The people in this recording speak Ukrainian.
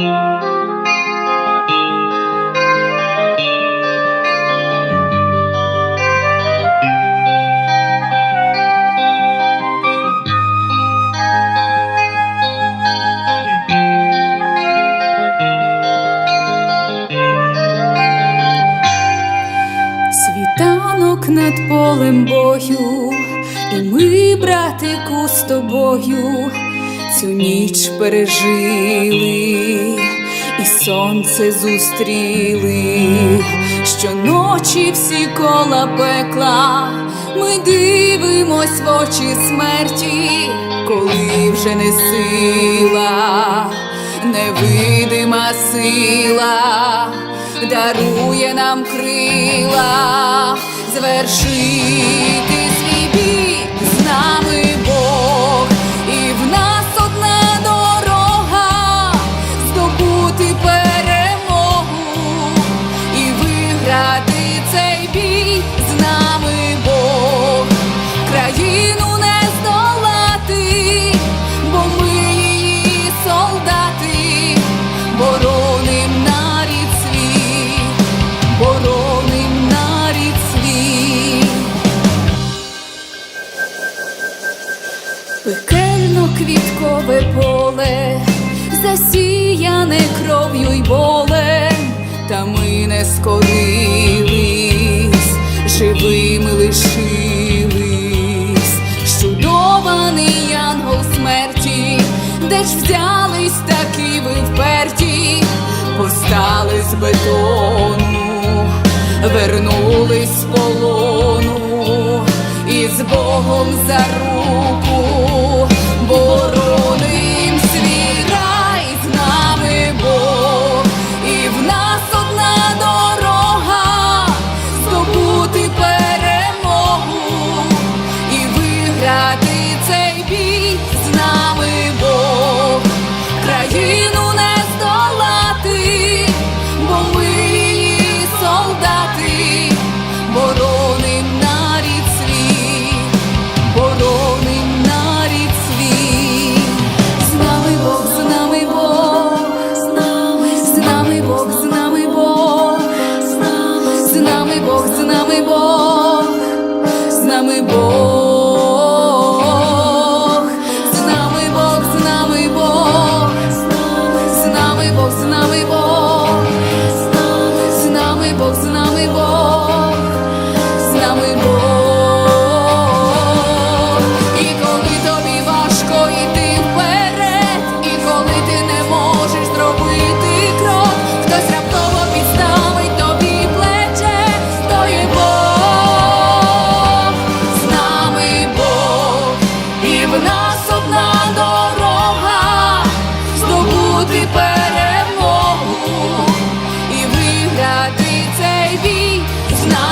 Світанок над полем бою, і ми, братику, з тобою цю ніч пережили, і сонце зустріли, щоночі всі кола пекла, ми дивимось в очі смерті, коли вже не сила, невидима сила дарує нам крила, звершити Пекельно квіткове поле, засіяне кров'ю й болем, та ми не скорились, живими лишились, чудований янгол смерті, де ж взялись такі ви вперті, постали з бетону, вернулись з полону і з Богом за руку Бог, з нами Бог. Maybe it's not.